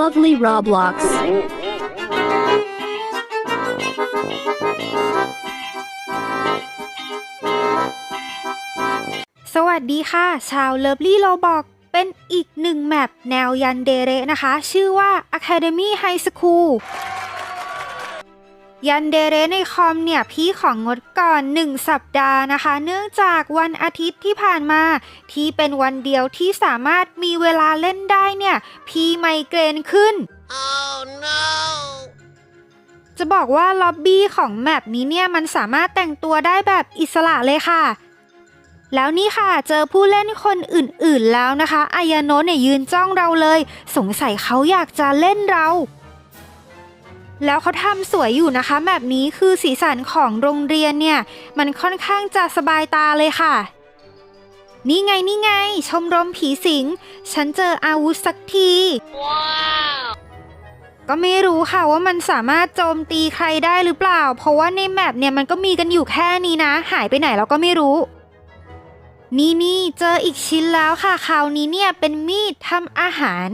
Lovely Roblox. สวัสดีค่ะ ชาวเลิฟลี่โลบอกเป็นอีกหนึ่งแมปแนวยันเดเรนะคะ ชื่อว่า Academy High School ยันเดเรในคอมเนี่ยพี่ของงดก่อน 1 สัปดาห์นะคะ เนื่องจากวันอาทิตย์ที่ผ่านมา ที่เป็นวันเดียวที่สามารถมีเวลาเล่นได้เนี่ย พี่ไมเกรนขึ้น Oh no! จะบอกว่าล็อบบี้ของแมปนี้เนี่ยมันสามารถแต่งตัวได้แบบอิสระเลยค่ะ แล้วนี่ค่ะเจอผู้เล่นคนอื่นๆแล้วนะคะอายาโนะเนี่ยยืนจ้องเราเลย สงสัยเขาอยากจะเล่นเรา แล้วเขาทำสวยอยู่นะคะ แบบนี้คือสีสันของโรงเรียนเนี่ย มันค่อนข้างจะสบายตาเลยค่ะ นี่ไงนี่ไง ชมรมผีสิง ฉันเจออาวุธสักที Wow! ก็ไม่รู้ค่ะว่ามันสามารถโจมตีใครได้หรือเปล่า เพราะว่าในแมปเนี่ยมันก็มีกันอยู่แค่นี้นะ หายไปไหนเราก็ไม่รู้ นี่นี่เจออีกชิ้นแล้วค่ะคราวนี้เนี่ยเป็นมีดทำอาหาร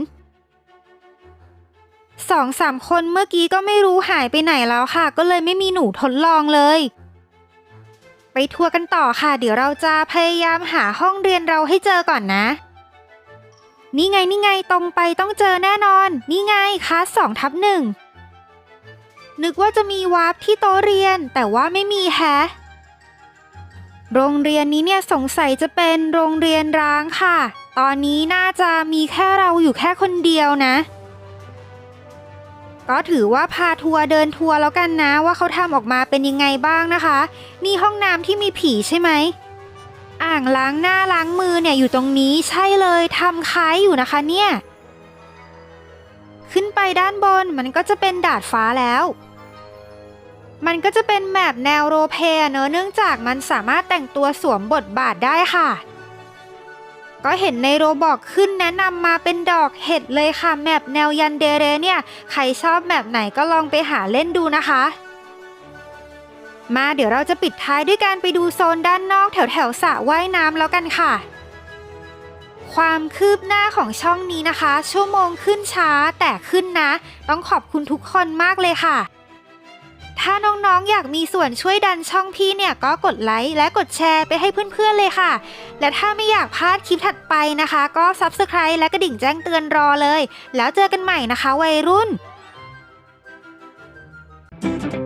สองสามคนเมื่อกี้ก็ไม่รู้หายไปไหนแล้วค่ะ ก็เลยไม่มีหนูทดลองเลย ไปทัวร์กันต่อค่ะ เดี๋ยวเราจะพยายามหาห้องเรียนเราให้เจอก่อนนะ นี่ไงนี่ไงตรงไปต้องเจอแน่นอน นี่ไงคลาสสองทับหนึ่งนึกว่าจะมีวาร์ปที่โต๊ะเรียน แต่ว่าไม่มีแฮะโรงเรียนนี้เนี่ยสงสัยจะเป็นโรงเรียนร้างค่ะ ตอนนี้น่าจะมีแค่เราอยู่แค่คนเดียวนะ ก็ถือว่าพาทัวร์เดินทัวร์แล้วกันนะว่าเขาทำออกมาเป็นยังไงบ้างนะคะ นี่ห้องน้ำที่มีผีใช่ไหม อ่างล้างหน้าล้างมือเนี่ยอยู่ตรงนี้ใช่เลยทำคล้ายอยู่นะคะเนี่ย ขึ้นไปด้านบนมันก็จะเป็นดาดฟ้าแล้ว มันก็จะเป็นแมปแนวโรเพเนอะเนื่องจากมันสามารถแต่งตัวสวมบทบาทได้ค่ะ ก็เห็นในโรบอกขึ้นแนะนำมาเป็นดอกเห็ดเลยค่ะแมปแนวยันเดเรเนี่ย ใครชอบแมปไหนก็ลองไปหาเล่นดูนะคะ มาเดี๋ยวเราจะปิดท้ายด้วยการไปดูโซนด้านนอกแถวแถวสระว่ายน้ำแล้วกันค่ะ ความคืบหน้าของช่องนี้นะคะ ชั่วโมงขึ้นช้าแต่ขึ้นนะ ต้องขอบคุณทุกคนมากเลยค่ะ ถ้าน้องๆ อยากมีส่วนช่วยดันช่องพี่เนี่ยก็กดไลค์และกดแชร์ไปให้เพื่อนๆเลยค่ะ และถ้าไม่อยากพลาดคลิปถัดไปนะคะ ก็ Subscribe และกระดิ่งแจ้งเตือนรอเลย แล้วเจอกันใหม่นะคะวัยรุ่น Thank you.